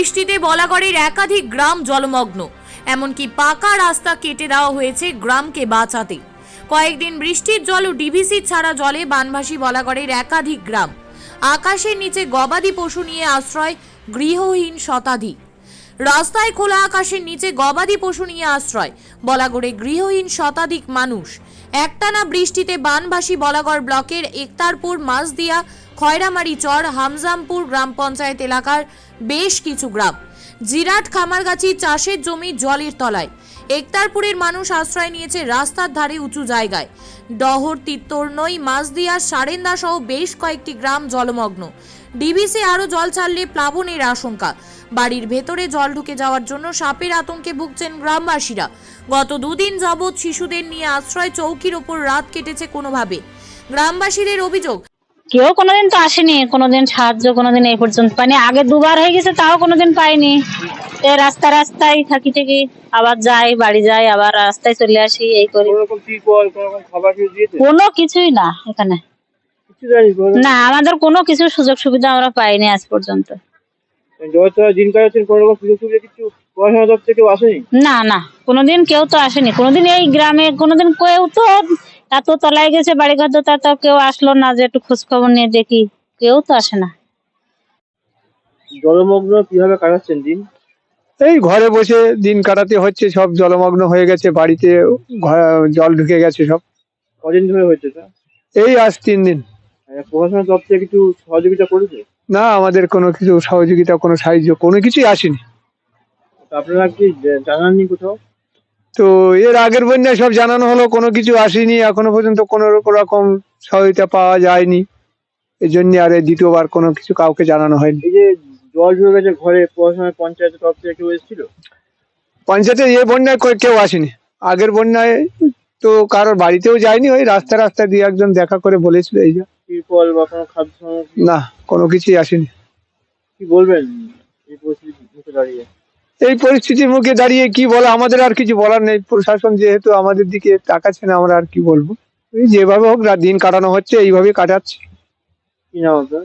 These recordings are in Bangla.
বৃষ্টিতে বলাগড়ের একাধিক গ্রাম জলমগ্ন। এমনকি পাকা রাস্তা কেটে দেওয়া হয়েছে গ্রামকে বাঁচাতে। কয়েকদিন বৃষ্টির জল ও ডিভিসি ছাড়া জলে বানভাসী বলাগড়ের একাধিক গ্রাম। আকাশের নিচে গবাদি পশু নিয়ে আশ্রয় গৃহহীন শতাধিক। রাস্তায় খোলা আকাশের নিচে গবাদি পশু নিয়ে আশ্রয়। বলাগড়ে গৃহহীন শতাধিক মানুষ। একটানা বৃষ্টিতে বানভাসী বলাগড় ব্লকের একতারপুর মাঝদিয়া খয়রামারি চর, হামজামপুর গ্রাম পঞ্চায়েত এলাকার বেশ কিছু গ্রাম। জিরাট খামারগাছি চাষের জমি জলের তলায়। একতারপুরের মানুষ আশ্রয় নিয়েছে রাস্তার ধারে উঁচু জায়গায়। ডহর তিত্তরনই মাঝদিয়া সারেন্দা সহ বেশ কয়েকটি গ্রাম জলমগ্ন। ডিভিসি আরও জল ছাড়লে প্লাবনের আশঙ্কা। বাড়ির ভেতরে জল ঢুকে যাওয়ার জন্য সাপের আতঙ্কে ভুগছেন গ্রামবাসীরা। গত দুদিন যাবৎ শিশুদের নিয়ে আশ্রয় চৌকির ওপর রাত কেটেছে কোনোভাবে। গ্রামবাসীদের অভিযোগ কেউ কোনোদিন তো আসেনি কোনোদিন সাহায্য কোনোদিন এই পর্যন্ত পাইনি আগে দুবার হয়ে গেছে তাও কোনোদিন পাইনি। এই রাস্তা রাস্তায় থাকি থেকে আবার যাই বাড়ি যাই আবার রাস্তায় চলে আসি এই করি। কোনো কিছুই না এখানে কিছু দেয়নি কোনো রকম? না আমাদের কোনো কিছু সুযোগ সুবিধা আমরা পাইনি আজ পর্যন্ত। দিন কাটাচ্ছেন কোনো রকম সুযোগ সুবিধা কিছু পড়াশোনা দপ্তর কেউ আসেনি? না না কোনোদিন কেউ তো আসেনি। কোনোদিন এই গ্রামে কোনোদিন কেউ তো এত তলায় গেছে বাড়ি ঘর তো তার কেউ আসলো না যে একটু খোঁজ খবর নিয়ে দেখি। কেউ তো আসে না। জলমগ্ন কীভাবে কাটাচ্ছেন দিন? এই ঘরে বসে দিন কাটাতে হচ্ছে সব জলমগ্ন হয়ে গেছে বাড়িতে জল ঢুকে গেছে সব। কদিন ধরে হয়েছে তা এই আজ তিন দিন। আর পড়াশোনা দপ্তরে কিছু সহযোগিতা করেছে? না আমাদের কোনো কিছু সহযোগিতা কোনো সাহায্য কোনো কিছুই আসেনি। আপনারা কি জানাননি কোথাও? তো এর আগের বন্যায় সব জানানো হলো কোনো কিছু আসেনি এখনও পর্যন্ত কোনো রকম সহায়তা পাওয়া যায়নি। এই জন্য আর দ্বিতীয়বার কোনো কিছু কাউকে জানানো হয়নি। এই যে জল ঢুকে গেছে ঘরে পড়াশোনায় পঞ্চায়েতের তরফ থেকে কেউ এসেছিল? পঞ্চায়েতে এ বন্যায় কেউ আসেনি। আগের বন্যায় তো কারোর বাড়িতেও যায়নি ওই রাস্তা রাস্তা দিয়ে একজন দেখা করে বলেছিল এই যে টিপল বা কোনো খাদ্য সামগ্রী? না কোনো কিছুই আসেনি। কি বলবেন এই পরিস্থিতির মুখে দাঁড়িয়ে? এই পরিস্থিতির মুখে দাঁড়িয়ে কি বলা আমাদের আর কিছু বলার নেই। প্রশাসন যেহেতু আমাদের দিকে তাকাচ্ছে না আমরা আর কি বলব? এই যেভাবে হোক দিন কাটানো হচ্ছে এইভাবে কাটাচ্ছি। কি নাম আপনার?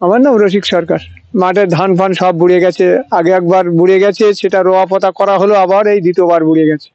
আমার নাম রসিক সরকার। মাঠে ধান ফান সব বুড়ে গেছে। আগে একবার বুড়ে গেছে সেটা রোয়া পোতা করা হলো আবার এই দ্বিতীয়বার বুড়ে গেছে।